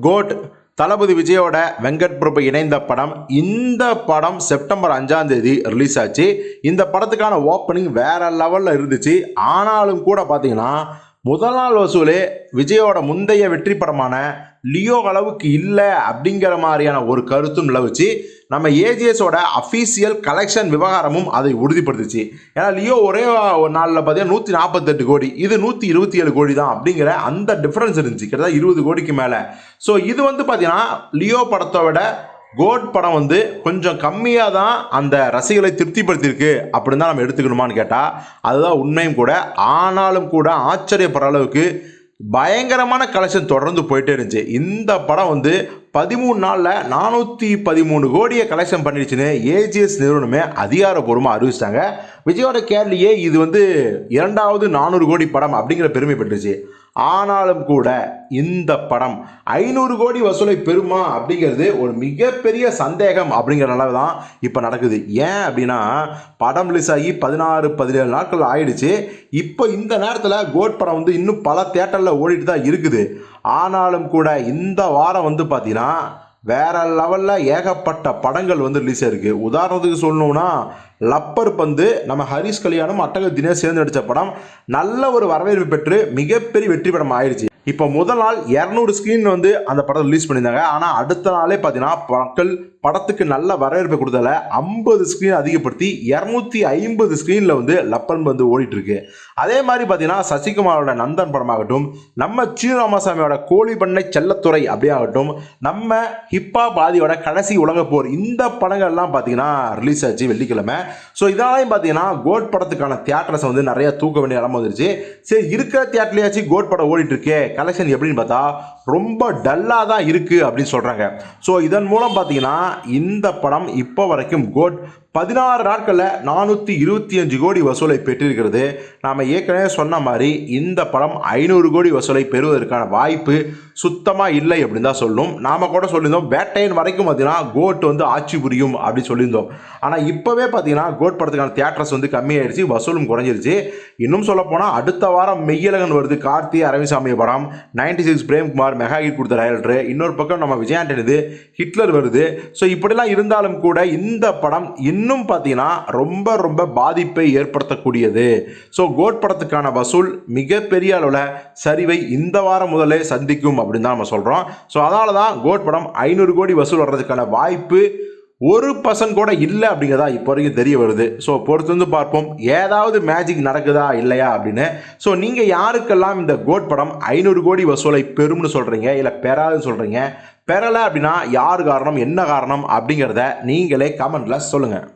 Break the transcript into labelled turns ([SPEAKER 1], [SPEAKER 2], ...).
[SPEAKER 1] Code தளபதி விஜயோட வெங்கட் பிரபு இணைந்த படம். இந்த படம் செப்டம்பர் அஞ்சாம் தேதி ரிலீஸ் ஆச்சு. இந்த படத்துக்கான ஓப்பனிங் வேற லெவலில் இருந்துச்சு. ஆனாலும் கூட பார்த்தீங்கன்னா முதல் நாள் வசூலே விஜயோட முந்தைய வெற்றி படமான லியோ அளவுக்கு இல்லை அப்படிங்கிற மாதிரியான ஒரு கருத்தும் நிலவுச்சு. நம்ம ஏஜிஎஸோட அஃபீஷியல் கலெக்ஷன் விவகாரமும் அதை உறுதிப்படுத்துச்சு. ஏன்னா லியோ ஒரே ஒரு நாளில் பார்த்தீங்கன்னா நூற்றி நாற்பத்தெட்டு கோடி. இது நூற்றி இருபத்தி ஏழு கோடி தான் அப்படிங்கிற அந்த டிஃப்ரென்ஸ் இருந்துச்சு. கிட்டத்தட்ட இருபது கோடிக்கு மேலே. ஸோ இது வந்து பார்த்தீங்கன்னா லியோ படத்தை விட கோட் படம் வந்து கொஞ்சம் கம்மியாக தான் அந்த ரசிகளை திருப்திப்படுத்தியிருக்கு. அப்படின்னு தான் நம்ம எடுத்துக்கணுமான்னு கேட்டால் அதுதான் உண்மையும் கூட. ஆனாலும் கூட ஆச்சரியப்படுற அளவுக்கு பயங்கரமான கலெக்ஷன் தொடர்ந்து போயிட்டே இருந்துச்சு. இந்த படம் வந்து பதிமூணு நாளில் நானூற்றி பதிமூணு கோடியை கலெக்ஷன் பண்ணிடுச்சுன்னு ஏஜிஎஸ் நிறுவனமே அதிகாரப்பூர்வமாக அறிவிச்சிட்டாங்க. விஜயோட கேரளியே இது வந்து இரண்டாவது நானூறு கோடி படம் அப்படிங்கிற பெருமை பெற்றுச்சு. ஆனாலும் கூட இந்த படம் ஐநூறு கோடி வசூலை பெறுமா அப்படிங்கிறது ஒரு மிகப்பெரிய சந்தேகம் அப்படிங்கிற அளவு தான் இப்போ நடக்குது. ஏன் அப்படின்னா படம் ரிலீஸ் ஆகி பதினாறு பதினேழு நாட்கள் ஆயிடுச்சு. இப்போ இந்த நேரத்தில் கோட் படம் வந்து இன்னும் பல தேட்டரில் ஓடிட்டு தான் இருக்குது. ஆனாலும் கூட இந்த வாரம் வந்து பார்த்தீங்கன்னா வேற லெவலில் ஏகப்பட்ட படங்கள் வந்து ரிலீஸ் ஆயிருக்கு. உதாரணத்துக்கு சொல்லணும்னா லப்பர் பந்து நம்ம ஹரிஷ் கல்யாணம் அட்டக தினேஷ் சேர்ந்து நடித்த படம் நல்ல ஒரு வரவேற்பு பெற்று மிகப்பெரிய வெற்றி படம் ஆயிடுச்சு. இப்போ முதல் நாள் இரநூறு ஸ்க்ரீன் வந்து அந்த படத்தை ரிலீஸ் பண்ணியிருந்தாங்க. ஆனால் அடுத்த நாளே பார்த்தீங்கன்னா மக்கள் படத்துக்கு நல்ல வரவேற்பை கொடுத்தல ஐம்பது ஸ்க்ரீன் அதிகப்படுத்தி இரநூத்தி ஐம்பது ஸ்க்ரீனில் வந்து லப்பன் வந்து ஓடிட்டுருக்கு. அதே மாதிரி பார்த்தீங்கன்னா சசிகுமாரோட நந்தன் படமாகட்டும் நம்ம சீன ராமசாமியோட கோழி பண்ணை செல்லத்துறை அப்படியாகட்டும் நம்ம ஹிப்பா பாதியோட கடைசி உலக போர் இந்த படங்கள்லாம் பார்த்தீங்கன்னா ரிலீஸ் ஆச்சு வெள்ளிக்கிழமை. ஸோ இதனாலையும் பார்த்தீங்கன்னா கோட் படத்துக்கான தியேட்டர்ஸ் வந்து நிறைய தூக்க வேண்டிய நிலம வந்துருச்சு. சரி இருக்கிற தியேட்டர்லையாச்சும் கோட் படம் ஓடிட்டு இருக்கே கலெக்ஷன் எப்படின்னு பார்த்தா ரொம்ப டல்லாக தான் இருக்குது அப்படின்னு சொல்கிறாங்க ஸோ இதன் மூலம் பார்த்தீங்கன்னா இந்த படம் இப்போ வரைக்கும் கோட் பதினாறு நாட்களில் நானூற்றி இருபத்தி அஞ்சு கோடி வசூலை பெற்றிருக்கிறது. நாம் ஏற்கனவே சொன்ன மாதிரி இந்த படம் ஐநூறு கோடி வசூலை பெறுவதற்கான வாய்ப்பு சுத்தமாக இல்லை அப்படின்னு தான் சொல்லும். நாம் கூட சொல்லியிருந்தோம் வேட்டையன் வரைக்கும் பார்த்தீங்கன்னா கோட் வந்து ஆட்சி புரியும் அப்படின்னு சொல்லியிருந்தோம். ஆனால் இப்போவே பார்த்தீங்கன்னா கோட் படத்துக்கான தியேட்டர்ஸ் வந்து கம்மியாயிடுச்சு வசூலும் குறைஞ்சிருச்சு. இன்னும் சொல்லப்போனால் அடுத்த வாரம் மெய்யலகன் வருது கார்த்தி அரவிசாமி படம். Ninety six Premkumar mega hit கொடுத்த டைரக்டர் இன்னொரு பக்கம் நம்ம விஜயாண்டனிது ஹிட்லர் வருது. ஸோ இப்படிலாம் இருந்தாலும் கூட இந்த படம் இன்னும் பார்த்தீங்கன்னா ரொம்ப ரொம்ப பாதிப்பை ஏற்படுத்தக்கூடியது. ஸோ கோட் படத்துக்கான வசூல் மிகப்பெரிய அளவில் சரிவை இந்த வாரம் முதலே சந்திக்கும் அப்படின்னு தான் நம்ம சொல்கிறோம் ஸோ அதனால தான் கோட் படம் ஐநூறு கோடி வசூல் வர்றதுக்கான வாய்ப்பு ஒரு பர்சன்ட் கூட இல்லை அப்படிங்கிறதா இப்போ வரைக்கும் தெரிய வருது. ஸோ பொறுத்து வந்து பார்ப்போம். ஏதாவது மேஜிக் நடக்குதா இல்லையா அப்படின்னு. ஸோ நீங்கள் யாருக்கெல்லாம் இந்த கோட் படம் ஐநூறு கோடி வசூலை பெறும்னு சொல்கிறீங்க இல்லை பெறாதுன்னு சொல்கிறீங்க பெறலை அப்படின்னா யார் காரணம் என்ன காரணம் அப்படிங்கிறத நீங்களே கமெண்ட்டில் சொல்லுங்கள்